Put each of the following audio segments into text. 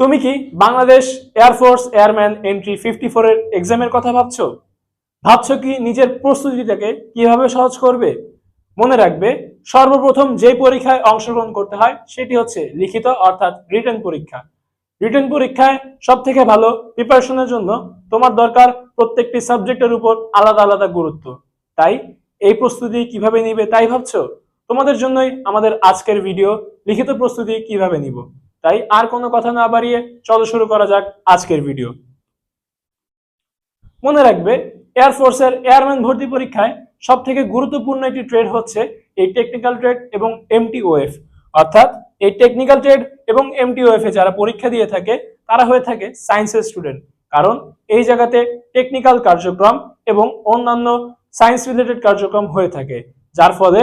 তুমি কি Bangladesh air force airman entry fifty four এর এক্সামের কথা ভাবছ? ভাবছ কি নিজের প্রস্তুতিটাকে কীভাবে সহজ করবে? মনে রাখবে, সর্বপ্রথম যে পরীক্ষায় অংশগ্রহণ করতে হয় সেটি হচ্ছে লিখিত অর্থাৎ রিটার্ন পরীক্ষা। রিটার্ন পরীক্ষায় সব থেকে ভালো প্রিপারেশনের জন্য তোমার দরকার প্রত্যেকটি সাবজেক্টের উপর আলাদা আলাদা গুরুত্ব। তাই এই প্রস্তুতি কীভাবে নিবে তাই ভাবছ? তোমাদের জন্যই আমাদের আজকের ভিডিও লিখিত প্রস্তুতি কীভাবে নিব? তাই আর কোনো কথা না বাড়িয়ে চলো শুরু করা যাক আজকের ভিডিও মনে রাখবে এয়ারফোর্সের এয়ারম্যান ভর্তি পরীক্ষায় সব থেকে গুরুত্বপূর্ণ একটি ট্রেড হচ্ছে এই টেকনিক্যাল ট্রেড এবং এমটিওএফ অর্থাৎ এই টেকনিক্যাল ট্রেড এবং এমটিওএফ এ যারা পরীক্ষা দিয়ে থাকে, তারা হয়ে থাকে সায়েন্সের স্টুডেন্ট কারণ এই জায়গাতে টেকনিক্যাল কার্যক্রম এবং অন্যান্য সায়েন্স রিলেটেড কার্যক্রম হয়ে থাকে। যার ফলে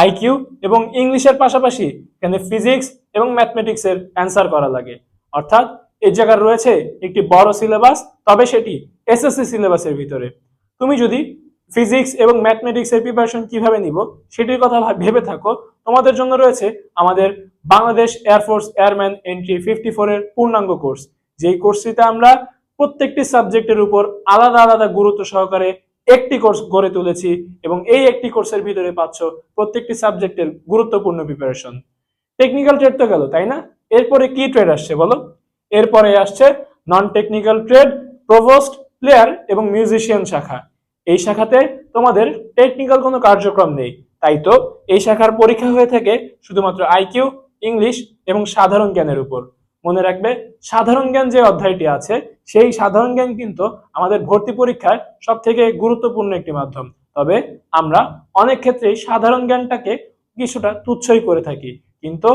আইকিউ এবং ইংলিশের পাশাপাশি এখানে ফিজিক্স এবং ম্যাথমেটিক্স এর অ্যান্সার করা লাগে। অর্থাৎ এই জায়গার রয়েছে একটি বড় সিলেবাস তবে সেটি এসএসসি সিলেবাসের ভিতরে। তুমি যদি ফিজিক্স এবং ম্যাথমেটিক্স এর প্রিপারেশন কীভাবে নিব, সেটির কথা ভেবে থাকো। তোমাদের জন্য রয়েছে আমাদের Bangladesh air force airman entry fifty four এর পূর্ণাঙ্গ কোর্স যেই কোর্সটিতে আমরা প্রত্যেকটি সাবজেক্টের উপর আলাদা আলাদা গুরুত্ব সহকারে একটি কোর্স গড়ে তুলেছি এবং এই একটি কোর্সের ভিতরে পাচ্ছ প্রত্যেকটি সাবজেক্টের গুরুত্বপূর্ণ প্রিপারেশন টেকনিক্যাল ট্রেড তো গেল, তাই না? এরপরে কি ট্রেড আসছে বলো? এরপরে আসছে non technical trade provost player এবং মিউজিশিয়ান শাখা। এই শাখাতে তোমাদের টেকনিক্যাল কোনো কার্যক্রম নেই, তাই তো? এই শাখার পরীক্ষা হয়ে থাকে শুধুমাত্র আইকিউ ইংলিশ এবং সাধারণ জ্ঞানের উপর। মনে রাখবে, সাধারণ জ্ঞান যে অধ্যায়টি আছে, সেই সাধারণ জ্ঞান কিন্তু আমাদের ভর্তি পরীক্ষায় সব থেকে গুরুত্বপূর্ণ একটি মাধ্যম। তবে আমরা অনেক ক্ষেত্রেই সাধারণ জ্ঞানটাকে কিছুটা তুচ্ছই করে থাকি। কিন্তু,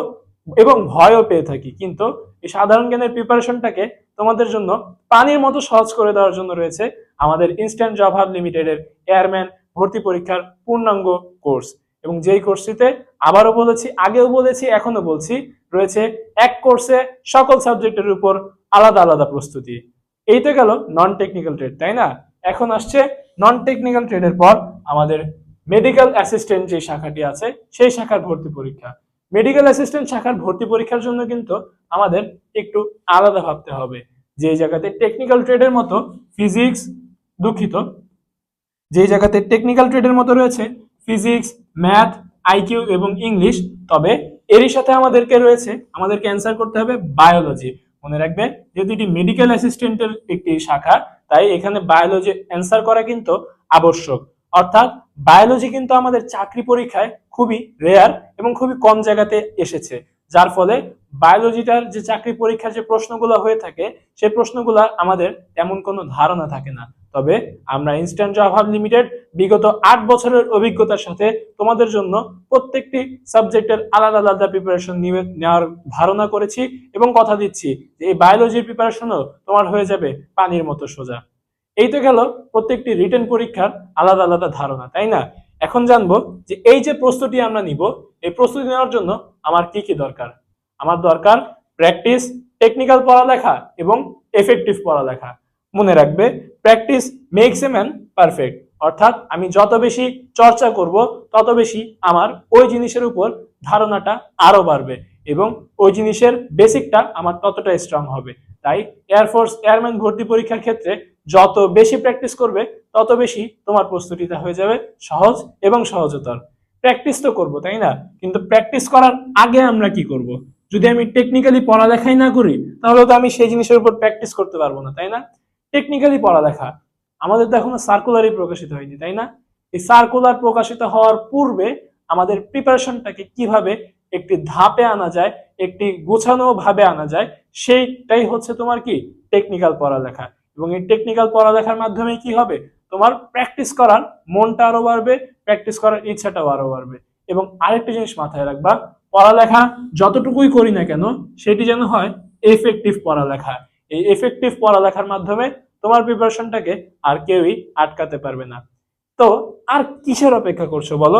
এবং ভয়ও পেয়ে থাকি। কিন্তু এই সাধারণ জ্ঞানের প্রিপারেশনটাকে তোমাদের জন্য পানির মতো সহজ করে দেওয়ার জন্য রয়েছে আমাদের ইনস্ট্যান্ট জব হাব লিমিটেডের এয়ারম্যান ভর্তি পরীক্ষার পূর্ণাঙ্গ কোর্স এবং যেই কোর্সটিতে আবারও বলেছি, আগেও বলেছি এখনও বলছি, রয়েছে এক কোর্সে সকল সাবজেক্টের উপর আলাদা আলাদা প্রস্তুতি। এই তো গেল নন টেকনিক্যাল ট্রেড তাই না? এখন আসছে নন টেকনিক্যাল ট্রেডের পর আমাদের মেডিকেল অ্যাসিস্ট্যান্ট যে শাখাটি আছে, সেই শাখার ভর্তি পরীক্ষা। মেডিকেল অ্যাসিস্ট্যান্ট শাখার ভর্তি পরীক্ষার জন্য কিন্তু আমাদের একটু আলাদা ভাবতে হবে। যে জায়গাতে টেকনিক্যাল ট্রেডের মতো ফিজিক্স দুঃখিত। যে জায়গাতে টেকনিক্যাল ট্রেডের মতো রয়েছে ফিজিক্স ম্যাথ আইকিউ এবং ইংলিশ তবে এরই সাথে আমাদেরকে রয়েছে, আমাদেরকে অ্যান্সার করতে হবে বায়োলজি মনে রাখবে যেহেতু এটি মেডিকেল অ্যাসিস্ট্যান্টের একটি শাখা, তাই এখানে বায়োলজি অ্যান্সার করা কিন্তু আবশ্যক। অর্থাৎ বায়োলজি কিন্তু আমাদের চাকরি পরীক্ষায় খুবই রেয়ার এবং খুবই কম জায়গাতে এসেছে। যার ফলে বায়োলজিটার যে চাকরি পরীক্ষার যে প্রশ্নগুলো হয়ে থাকে, সেই প্রশ্নগুলো আমাদের তেমন কোনো ধারণা থাকে না। তবে আমরা ইনস্ট্যান্ট জব হাব লিমিটেড বিগত আট বছরের অভিজ্ঞতার সাথে তোমাদের জন্য প্রত্যেকটি সাবজেক্টের আলাদা আলাদা প্রিপারেশন নিয়ে নেওয়ার ধারণা করেছি এবং কথা দিচ্ছি যে এই বায়োলজির প্রিপারেশনও তোমার হয়ে যাবে পানির মতো সোজা। এই তো গেল প্রত্যেকটি রিটেন পরীক্ষার আলাদা আলাদা ধারণা, তাই না? এখন জানব যে এই যে প্রস্তুতি আমরা নিব, এই প্রস্তুতি নেওয়ার জন্য আমার কি কি দরকার? আমার দরকার প্র্যাকটিস টেকনিক্যাল পড়ালেখা এবং এফেক্টিভ পড়ালেখা। মনে রাখবে practice makes a man perfect অর্থাৎ আমি যত বেশি চর্চা করব, তত বেশি আমার ওই জিনিসের উপর ধারণাটা আরও বাড়বে এবং ওই জিনিসের বেসিকটা আমার ততটা স্ট্রং হবে। তাই এয়ারফোর্স এয়ারম্যান ভর্তি পরীক্ষার ক্ষেত্রে যত বেশি প্র্যাকটিস করবে, তত বেশি তোমার প্রস্তুতিটা হয়ে যাবে সহজ এবং সহজতর। প্র্যাকটিস তো করব, তাই না? কিন্তু প্র্যাকটিস করার আগে আমরা কি করব? যদি আমি টেকনিক্যালি পড়ালেখাই না করি, তাহলে তো আমি সেই জিনিসের উপর প্র্যাকটিস করতে পারব না, তাই না? টেকনিক্যালি পড়ালেখা। আমাদের তো এখনও সার্কুলারই প্রকাশিত হয়নি, তাই না? এই সার্কুলার প্রকাশিত হওয়ার পূর্বে আমাদের প্রিপারেশনটাকে কীভাবে একটি ধাপে আনা যায়, একটি গোছানো ভাবে আনা যায়, সেইটাই হচ্ছে তোমার কি? টেকনিক্যাল পড়ালেখা। এবং এই টেকনিক্যাল পড়ালেখার মাধ্যমে কি হবে? তোমার প্র্যাকটিস করার মনটা আরও বাড়বে প্র্যাকটিস করার ইচ্ছাটাও আরও বাড়বে। এবং আরেকটা জিনিস মাথায় রাখবা, পড়ালেখা যতটুকুই করি না কেন, সেটি যেন হয় এফেক্টিভ পড়ালেখা। এই এফেক্টিভ পড়ালেখার মাধ্যমে তোমার প্রিপারেশনটাকে আর কেউই আটকাতে পারবে না। তো আর কিসের অপেক্ষা করছ বলো?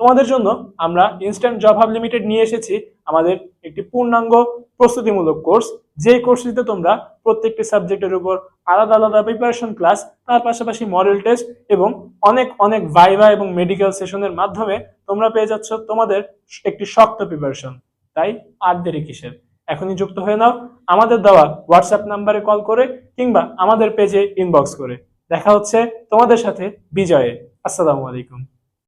তোমাদের জন্য আমরা ইনস্ট্যান্ট জব হাব লিমিটেড নিয়ে এসেছি, আমাদের একটি পূর্ণাঙ্গ প্রস্তুতিমূলক কোর্স যে কোর্সটিতে তোমরা প্রত্যেকটি সাবজেক্টের উপর আলাদা আলাদা প্রিপারেশন ক্লাস তার পাশাপাশি মডেল টেস্ট এবং অনেক অনেক ভাইভা এবং মেডিকেল সেশনের মাধ্যমে তোমরা পেয়ে যাচ্ছ তোমাদের একটি শক্ত প্রিপারেশন তাই আর দেরি কিসের? এখনই যুক্ত হয়ে নাও, আমাদের দেওয়া হোয়াটসঅ্যাপ নাম্বারে কল করে কিংবা আমাদের পেজে ইনবক্স করে। দেখা হচ্ছে তোমাদের সাথে বিজয়ে। আসসালামু আলাইকুম।